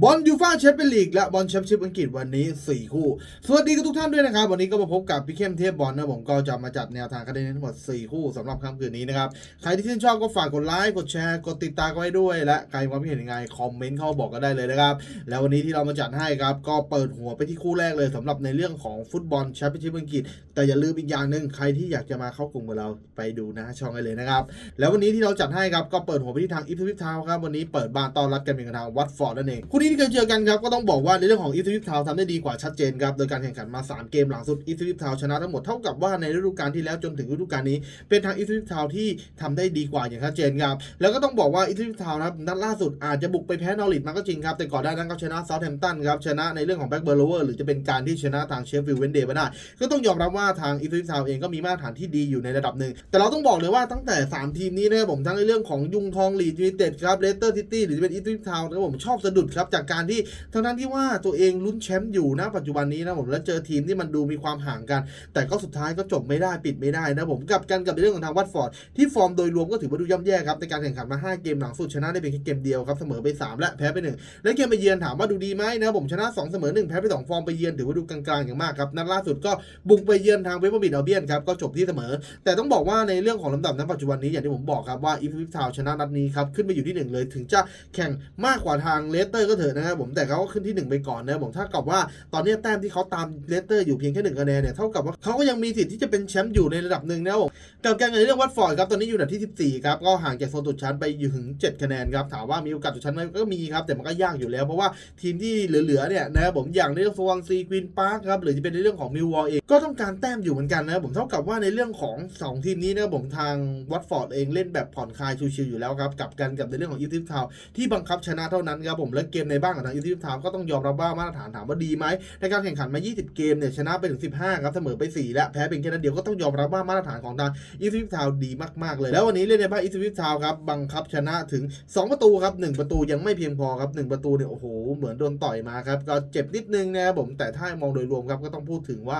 บอลยูฟ่าแชมเปี้ยนลีกและบอลแชมเปี้ยนชิพอังกฤษวันนี้ 4 คู่ สวัสดีกับทุกท่านด้วยนะครับ วันนี้ก็มาพบกับพี่เข้มเทพบอลนะผมก็จะมาจัดแนวทางคะแนนทั้งหมด 4 คู่สำหรับค่ำคืนนี้นะครับ ใครที่ชื่นชอบก็ฝากกดไลค์กดแชร์กดติดตามกันไว้ด้วย และใครมีความคิดเห็นยังไงคอมเมนต์เข้าบอกกันได้เลยนะครับ แล้ววันนี้ที่เรามาจัดให้ครับก็เปิดหัวไปที่คู่แรกเลยสำหรับในเรื่องของฟุตบอลแชมเปี้ยนชิพอังกฤษแต่อย่าลืมอีกอย่างหนึ่งใครที่อยากจะมาเข้ากลุ่มกับเราไปดูนะช่องได้เลยนะครับแล้ววันนี้ที่เราจัดให้ครับก็เปิดหัวไปที่ทางอีฟฟิฟทาวครับวันนี้เปิดบ้านต้อนรับกันเป็นกับทางวัตฟอร์ดนั่นเองคู่นี้ที่เคยเจอกันครับก็ต้องบอกว่าในเรื่องของอีฟฟิฟทาวทำได้ดีกว่าชัดเจนครับโดยการแข่งขันมา 3 เกมหลังสุดอีฟฟิฟทาวชนะทั้งหมดเท่ากับว่าในฤดูกาลที่แล้วจนถึงฤดูกาลนี้ เป็นทางอีฟฟิฟทาวที่ทำได้ดีกว่าอย่างชัดเจนครับแล้วก็ต้องบอกว่าอีฟฟิฟทาวนะครับนัดล่าสุดอาจจะบุกไปแพ้นอริทมาก็จริงครับแต่ก่อนหน้านั้นเขาชนะเซาท์แฮมป์ตันครับชนะในเรื่องของแบ็กเบอร์โลเวอร์หรือจะเป็นการที่ชนะทางเชฟฟิลด์เวนเดย์มาได้ ก็ต้องยอมรับว่าทางอีฟ i ิฟทาวเองก็มีมาตรฐานที่ดีอยู่ในระดับหนึ่งแต่เราต้องบอกเลยว่าตั้งแต่ 3 ทีมนี้นะครับผมทั้งในเรื่องของยุงทองลีดยูไนเต็ดครับเลสเตอร์ซิตี้หรือจะเป็นอีฟ i ิฟทาวนะครับผมชอบสะดุดครับจากการที่ทั้งนั้นที่ว่าตัวเองลุ้นแชมป์อยู่นะปัจจุบันนี้นะผมแล้วเจอทีมที่มันดูมีความห่างกัน แต่ก็สุดท้ายก็จบไม่ได้ปิดไม่ได้นะผมกับกันกับเรื่องของทางวัตฟอร์ดที่ฟอร์มโดยรวมก็ถือว่าดูย่ำแย่ครับในการแข่งขันมา 5 เกมหลังสุดชนะได้เพียงแค่เกมเดียวครับเสมอไป 3 และแพ้ไป 1 และเกมไปเยือนถามว่าดูดีไหมนะผมชนะ 2 เสมอ 1 แพ้ไป 2 ฟอร์มไปเยือนถือว่าดูกลางๆอย่างมากครับนัดล่าสุดก็บุกไปเยือนทางเวสต์บรอมบิดอัลเบียนครับก็จบที่เสมอ แต่ต้องบอกว่าในเรื่องของลำดับณปัจจุบันนี้อย่างที่ผมบอกครับว่าอีฟิฟทาวชนะนัดนี้ครับขึ้นไปอยู่ที่ 1 เลยถึงจะแข่งมากกว่าทางเลสเตอร์ก็เถอะนะครับผมแต่เขาก็ขึ้นที่ 1 ไปก่อนนะผมถ้ากับว่าตอนนี้แต้มที่เขาตามเลสเตอร์อยู่เพียงแค่หนึ่งคะแนนเนี่ยเท่ากับว่าเขาก็ยังมีสิทธิ์ที่จะเป็นแชมป์อยู่ในระดับหนึ่งนะครับผมกับการเงินเรื่องวัตฟอร์ดครับตอนนี้อยู่อันดับที่ 14ครับก็ห่างจากโซนตกชั้นไปอยู่ถึง 7 คะแนนครับถามว่ามีโอกาสตกชั้นไหมก็มีครับแต่มันก็ยากอยู่แล้วเพราะว่าทีมที่เหลือๆเนี่ยนะครับผมอย่างในเรื่องสวอนซีควีนพาร์คครับหรือจะเป็นในเรื่องของมิลวอลเองก็ต้องการแต้มอยู่เหมือนกันนะครับผมเท่ากับว่าในเรื่องของ 2 ทีมนี้นะผมทางวัตฟอร์ดเองเล่นแบบผ่อนคลายชิวๆอยู่แล้วครับกับกันกับในเรื่องของอีทิฟทาวที่บังคับชนะเท่านั้นครับผมและเกมในบ้านของทางอีทิฟทาวก็ต้องยอมรับว่ามาตรฐานถามว่าดีไหมในการแข่งขันมา 20 เกมเนี่ยชนะไปถึง 15 ครับเสมอไป 4 และแพ้เพียงแค่นัดเดียวก็ต้องยอมรับว่ามาตรฐานของทางอีสวิฟทาวดีมากๆเลย แล้ววันนี้เล่นในบ้านอีสวิฟทาวครับบังคับชนะถึง 2 ประตูครับ1ประตูยังไม่เพียงพอครับ1ประตูเนี่ยโอ้โหเหมือนโดนต่อยมาครับก็เจ็บนิดนึงนะครับผมแต่ถ้ามองโดยรวมครับก็ต้องพูดถึงว่า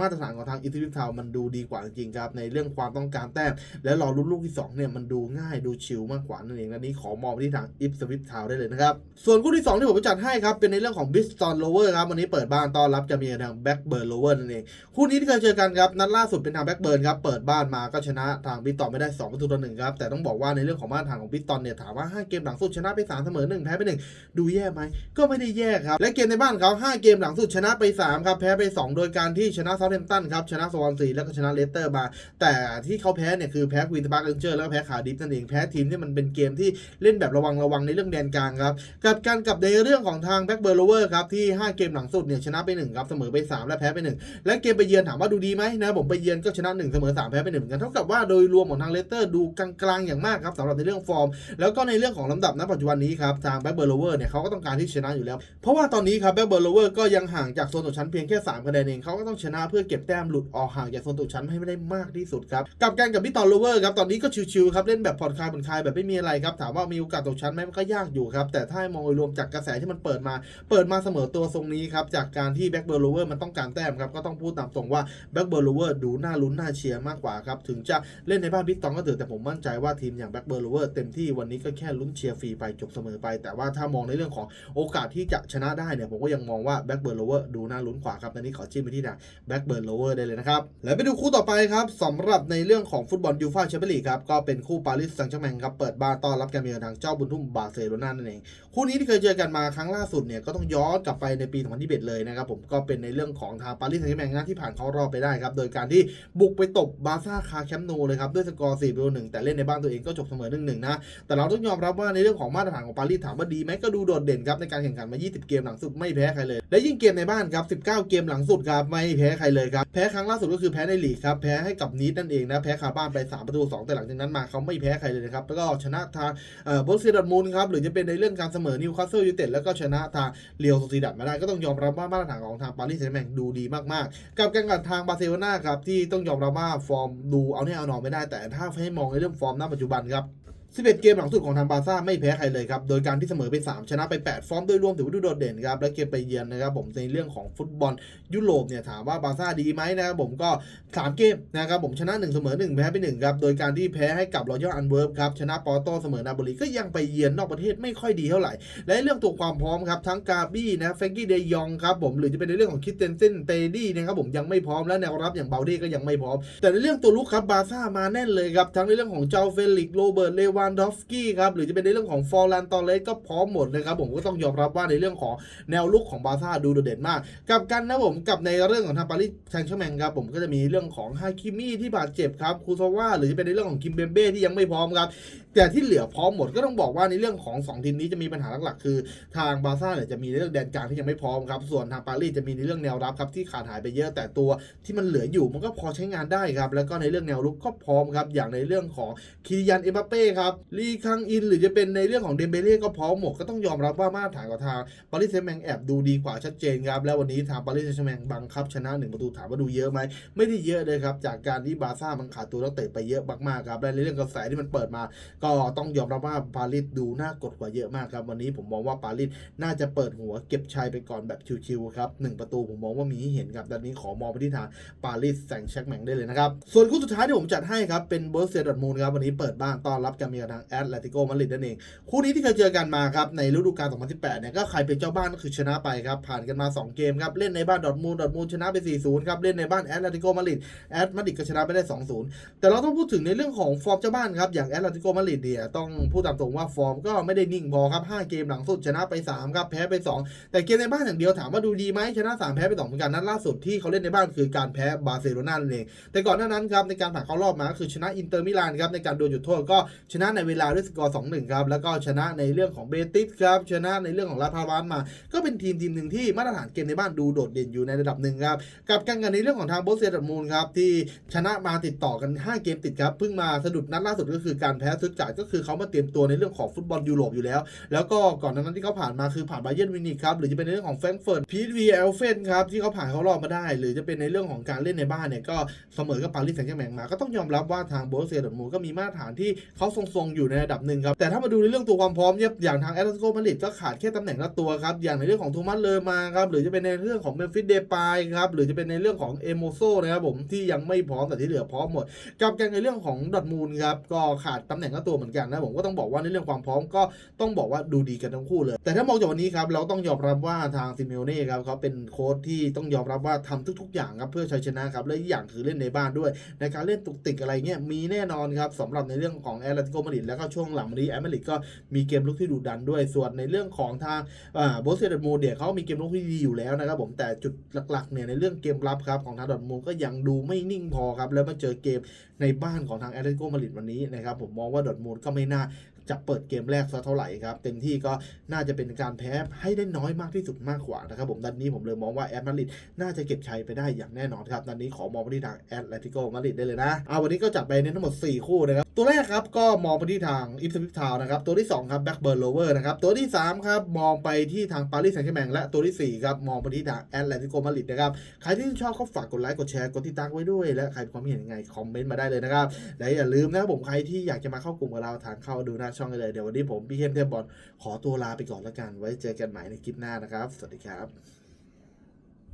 มาตรฐานของทางอีสวิฟทาวมันดูดีกว่าจริงครับในเรื่องความต้องการแต้มแล้วรอลุ้นลูกที่2เนี่ยมันดูง่ายดูชิลมากกว่านั่นเองอันนี้ขอมองไปที่ทางอีสวิฟทาวได้เลยนะครับส่วนคู่ที่2ที่ผมจัดให้ครับ เป็นในเรื่องของบิสตันโลเวอร์ครับ วันนี้เปิดบ้านต้อนรับจะมีทางแบ็กเบิร์นโลเวอร์นั่นเอง คู่นี้ที่เคยเจอกันครับ นัดล่าสุดเป็นทางแบ็กเบิร์นครับ เปิดบ้านมาก็ชนะทางบิสตอนไม่ได้2ประตูต่อหนึ่งครับ แต่ต้องบอกว่าในเรื่องของมาตรฐานของบิสตอนเนี่ยถามว่า 5 เกมหลังสุดชนะไป3เสมอ1แพ้ไป1ดูแย่ไหมก็ไม่ได้แย่ครับ และเกมในบ้านเขา5เกมหลังสุดชนะไป3ครับแพ้ไป 2 โดยการที่ชนะเซาท์แฮมป์ตันครับชนะสวอนซีแล้วก็ชนะเลสเตอร์มา แต่ที่เขาแพ้เนี่ยคือแพ้ควีนส์ปาร์คเรนเจอร์แล้วก็แพ้ขาดิฟนั่นเองแพ้ทีมที่มันเป็นเกมที่เล่นแบบระวังระวังในเรื่องแดนกลางครับกับการกับในเรื่องของทางแบ็กเบอร์โลเวอร์ครับที่ 5 เกมหลังสุดเนี่ยชนะไป1ครับเสมอไป 3 และแพ้ไป 1 และเกมไปเยือนถามว่าดูดีไหมนะผมไปเยือนก็ชนะ 1 เสมอ 3 แพ้ไป1เหมือนกันเท่ากับว่าโดยรวมของทางเลสเตอร์ดูกลางๆอย่างมากครับสำหรับในเรื่องฟอร์ม แล้วก็ในเรื่องของลำดับณปัจจุบันนี้ครับทางแบ็กเบอร์โลเวอร์เนี่ยเขาก็ต้องการที่ชนะอยู่แล้ว เพราะว่าตอนนี้ครับแบ็กเบอร์โลเวอร์ก็ยังห่างจากโซนตกชั้นเพียงแค่3คะแนนเองเขาก็ต้องชนะเพื่อเก็บแต้มหลุดออกห่างจากโซนตกชั้นให้ไม่ได้มากที่สุดครับกับการกับพี่ตอนโลเวอร์ครับตอนนี้ก็ชิวๆครับเล่นแบบผ่อนคลายผ่อนคลายแบบไม่มีอะไรครับถามว่ามีโอกาสตกชั้นไหมมันก็ยากอยู่ครับแต่ถ้ามองโดยรวมจากกระแสที่มันเปิดมา เปิดมาเสมอตัวทรงนี้ครับ จากการที่แบ็กเบอร์โลเวอร์มันต้องการแต้มครับ ก็ต้องพูดตามตรงว่าแบ็กเบอร์โลเวอร์ดูน่าลุ้นน่าเชียร์มากกว่าครับ ถึงจะเล่นในบ้านบิ๊กตองก็เถอะแต่ผมมั่นใจว่าทีมอย่างแบ็กเบอร์โลเวอร์เต็มที่วันนี้ก็แค่ลุ้นเชียร์ฟรีไปจบเสมอไป แต่ว่าถ้ามองในเรื่องของโอกาสที่จะชนะได้เนี่ยผมก็ยังมองว่าแบ็กเบอร์โลเวอร์ดูน่าลุ้นกว่าครับตอนนี้ขอจิ้มไปที่ทางแบ็กเบอร์โลเวอร์ได้เลยนะครับแล้วไปดูคู่ต่อไปครับสำหรับในเรื่องของฟุตบอลยูฟ่าแชมเปี้ยนลีกครับก็เป็นคู่ปารีสแซงต์แชร์แมงครับเปิดบ้านต้อนรับการเยือนทางเจ้าบุญทุ่มบาร์เซโลนานั่นเองคู่นี้ที่เคยเจอกันมาครั้งล่าสุดเนี่ยก็ต้องย้อนกลับไปในปี 2021 เลยนะครับผมก็เป็นในเรื่องของทางปารีสแซงต์แชร์แมงนะที่ผ่านเข้ารอบไปได้ครับ โดยการที่บุกไปตบบาร์ซ่าคาแคมป์นูเลยครับ ด้วยสกอร์4ประตูหนึ่งแต่เล่นในบ้านตัวเองก็จบเสมอ1-1น,นะ แต่เราต้องยอมรับว่าในเรื่องของมาตรฐานของปารีสถามว่าดีไหมก็ดูโดดเด่นครับในการแข่งขันมา 20 เกมหลังสุดไม่แพ้ใครเลย และยิ่งเกมในบ้านครับ 19 เกมหลังสุดครับไม่แพ้ใครเลยครับแพ้ครั้งล่าสุดก็คือแพ้ในลีกครับแพ้ให้กับนีดนั่นเองนะแพ้คาบ้านไปสามประตูสองแต่หลังจากนั้นมาเขาไม่แพ้ใครเลยนะครับแล้วก็ชนะทางเอ่อโบรเซียดอร์มูลครับหรือจะเป็นในเรื่องการเสมอนิวคาสเซิลยูไนเต็ดแล้วก็ชนะทางเรียวโซซีดัดมาได้ก็ต้องยอมรับว่ามาตรฐานของทางปารีสแซงต์แมงดูดีมากๆ กับการกับทางบาร์เซโลนาครับที่ต้องยอมรับว่าฟอร์มดูเอาเนี่ยเอาหนอไม่ได้แต่ถ้าให้มองในเรื่องฟอร์มณปัจจุบันครับ 11 เกมหลังสุดของทางบาร์ซ่าไม่แพ้ใครเลยครับ โดยการที่เสมอไป 3 ชนะไป 8 ฟอร์มโดยรวมถือว่าดูโดดเด่นครับ และเกมไปเยือนนะครับผมในเรื่องของฟุตบอลยุโรปเนี่ยถามว่าบาร์ซ่าดีไหมนะครับผมก็ 3 เกมนะครับผมชนะ 1 เสมอ 1 แพ้ไป1ครับโดยการที่แพ้ให้กับรอยัลอันเวิร์ฟครับชนะปอร์โตเสมอนาโปลีก็ยังไปเยือนนอกประเทศไม่ค่อยดีเท่าไหร่ และเรื่องตัวความพร้อมครับทั้งกาบี้นะแฟงกี้เดยองครับผมหรือจะเป็นในเรื่องของคิดเตนเซนเตดี้นะครับผมยังไม่พร้อมและแนวรับอย่างเบลเด้ก็ยังไม่พร้อม แต่ในเรื่องตัวลุกครับบาซ่ามาแน่นเลยครับทั้งในเรื่องของเจ้าเฟลิกโรเบิร์ตเลวานดอฟสกี้ครับหรือจะเป็นในเรื่องของฟอร์ลันตอเลสก็พร้อมหมดเลยครับผมก็ต้องยอมรับว่าในเรื่องของแนวลุกของบาร์ซ่าดูโดดเด่นมาก กับกันนะผมกับในเรื่องของทางปารีสแซงต์แชร์แมงครับผมก็จะมีเรื่องของฮาคิมี่ที่บาดเจ็บครับคูซาว่าหรือจะเป็นในเรื่องของคิมเบมเบ้ที่ยังไม่พร้อมครับแต่ที่เหลือพร้อมหมดก็ต้องบอกว่าในเรื่องของ 2 ทีมนี้จะมีปัญหาหลักๆ คือทางบาร์ซ่าเนี่ยจะมีในเรื่องแดนกลางที่ยังไม่พร้อมครับส่วนทางปารีสจะมีในเรื่องแนวรับครับที่ขาดหายไปเยอะแต่ตัวที่มันเหลืออยู่มันก็พอใช้งานได้ครับแล้วก็ในเรื่องแนวรุกก็พร้อมครับอย่างในเรื่องของคิริยันเอ็มบัปเป้ครับลีคังอินหรือจะเป็นในเรื่องของเดมเบเล่ก็พร้อมหมดก็ต้องยอมรับว่ามาตรฐานของทางปารีสแซงต์แมงแอบดูดีกว่าชัดเจนครับ แล้ววันนี้ทางปารีสแซงต์แมงบังคับชนะหนึ่งประตูถามว่าดูเยอะไหมไม่ได้เยอะเลยครับจากการที่บาร์ซ่ามันขาดตัวนักเตะไปเยอะมากๆครับและในเรื่องกระแสที่มันเปิดมา ก็ต้องยอมรับว่าปารีสดูน่ากดกว่าเยอะมากครับวันนี้ผมมองว่าปารีสน่าจะเปิดหัวเก็บชัยไปก่อนแบบชิวๆครับหนึ่งประตูผมมองว่ามีให้เห็นครับดังนี้ขอมองไปที่ทางปารีสแซงต์แชร์แมงได้เลยนะครับส่วนคู่สุดท้ายที่ผมจัดให้ครับเป็นเบอร์เซียดอทมูลครับวันนี้เปิดบ้านต้อนรับกามีกับทางแอตเลติโกมาดริดนั่นเอง คู่นี้ที่เคยเจอกันมาครับ ในฤดูกาล 2018 เนี่ย ก็ใครเป็นเจ้าบ้านก็คือชนะไปครับ ผ่านกันมา 2 เกมครับ เล่นในบ้านดอทมูลดอทมูลชนะไป 4-0 ครับ เล่นในบ้านแอตเลติโกมาดริดแอตมาดริดก็ชนะไปได้ 2-0 แต่เราต้องพูดถึงในเรื่องของฟอร์มเจ้าบ้านครับ อย่างแอตเลติโกมาดริดเนี่ยต้องพูดตามตรงว่าฟอร์มก็ไม่ได้นิ่งพอครับ 5 เกมหลังสุดชนะไป3ครับแพ้ไป 2 แต่เกมในบ้านอย่างเดียวถามว่าดูดีไหมชนะ 3 แพ้ไป2เหมือนกันนัดล่าสุดที่เขาเล่นในบ้านคือการแพ้บาร์เซโลนาเองแต่ก่อนหน้านั้นครับในการผ่านเข้ารอบมาก็คือชนะอินเตอร์มิลานครับในการโดนจุดโทษก็ชนะะในเวลาด้วยสกอร์2-1ครับแล้วก็ชนะในเรื่องของเบติสครับชนะในเรื่องของลาพาวานมา ก็เป็นทีมทีมหนึ่งที่มาตรฐานเกมในบ้านดูโดดเด่นอยู่ในระดับหนึ่งครับกับกันกันในเรื่องของทางโบสเซียดอร์มูลครับที่ชนะมาติดต่อกัน 5 เกมติดครับเพิ่งมาสะดุดนัดล่าสุดก็คือการแพ้ซุดจ่ายก็คือเขามาเตรียมตัวในเรื่องของฟุตบอลยุโรปอยู่แล้ว แล้วก็ก่อนหนานั้นที่เขาผ่านมาคือผ่านบาเยิร์นวินิกครับหรือจะเป็นในเรื่องของแฟรงก์เฟิร์ตพีทวีเอลเฟนครับที่เขาผ่านเขารอบมาได้ หรือจะเป็นในเรื่องของการเล่นในบ้านเนี่ยก็เสมอกับปารีสแซงต์แชร์แมงมาก็ต้องยอมรับว่าทางโบสเซียดอร์ทมูลก็มีมาตรฐานที่เขาทรงๆอยู่ในระดับหนึ่งครับ แต่ถ้ามาดูในเรื่องตัวความพร้อมเนี่ยอย่างทางแอตเลติโกมาดริดก็ขาดแค่ตำแหน่งละตัวครับ อย่างในเรื่องของโทมัสเลอมาครับ หรือจะเป็นในเรื่องของเมมฟิสเดปายครับ หรือจะเป็นในเรื่องของเอโมโซนะครับผมที่ยังไม่พร้อมแต่ที่เหลือพร้อมหมด กับการในเรื่องของดอทมูลครับก็ขาดตำแหน่งละตัวเหมือนกันนะผมก็ต้องบอกว่าในเรื่องความพร้อมก็ต้องบอกว่าดูดีกันทั้งคู่เลย แต่ถ้ามองจากวันนี้ครับเราต้องยอมรับว่าทางซิเมโอเน่ครับเขาเป็นโค้ชที่ต้องยอมรับว่าทำทุก ๆ อย่างครับเพื่อชัยชนะครับและอย่างคือเล่นในบ้านด้วยในการเล่นตุกติกอะไรเงี้ยมีแน่นอนครับสำหรับในเรื่องของแอตเลติโกมาดริดแล้วก็ช่วงหลังวันนี้แอตเลติกก็มีเกมลุกที่ดุดันด้วยส่วนในเรื่องของทางอ่าโบสเซดอร์ทมูเดียเขามีเกมลุกที่ดีอยู่แล้วนะครับผมแต่จุดหลักๆเนี่ยในเรื่องเกมรับครับของทางดอทมูก็ยังดูไม่นิ่งพอครับแล้วมาเจอเกมในบ้านของทางแอตเลติโกมาดริดวันนี้นะครับผมมองว่าดอทมูก็ไม่น่า จะเปิดเกมแรกสักเท่าไหร่ครับ เต็มที่ก็น่าจะเป็นการแพ้ให้ได้น้อยมากที่สุดมากกว่านะครับผมดันนี้ผมเลยมองว่าแอตมาดริดน่าจะเก็บชัยไปได้อย่างแน่นอนครับดันนี้ขอมองไปที่ทางแอตเลติโกมาดริดได้เลยนะเอาวันนี้ก็จัดไปในทั้งหมด 4 คู่นะครับตัวแรกครับก็มองไปที่ทางอิฟสวิฟทาวนะครับตัวที่ 2 ครับแบ็กเบิร์นโลเวอร์นะครับตัวที่ 3 ครับ มองไปที่ทางปารีสแซงต์แชร์แมงและตัวทีสี่4 ครับ มองไปที่ทางแอตเลติโกมาดริดนะครับใครที่ชอบก็ฝากกดไลค์กดแชร์กดติดตามไว้ด้วย และใครมีความเห็นยังไงคอมเมนต์มาได้เลยนะครับและอย่าลืมนะครับผมใครที่อยากจะมาเข้ากลุ่มกับเราทางเข้าดูหน้าช่องกันเลย เดี๋ยววันนี้ผมพี่เข้มเทพบอลขอตัวลาไปก่อนแล้วกัน ไว้เจอกันใหม่ในคลิปหน้านะครับ สวัสดีครับ